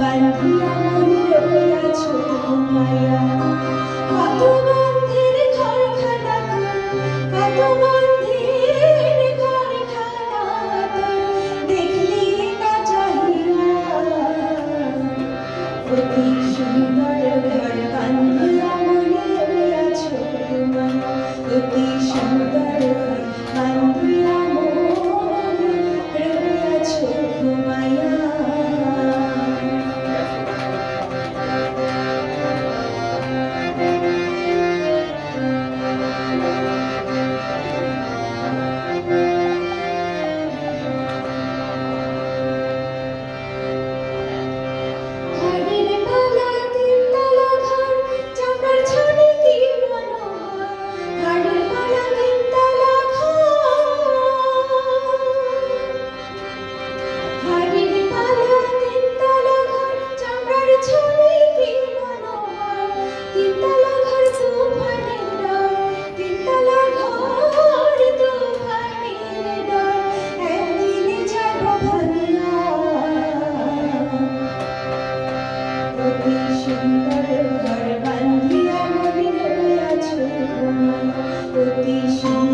বান্ধিয়া মন রইয়াছ মায়া কত সুন্দর ঘর বান্ধিয়া মনে আছো অতি সুন্দর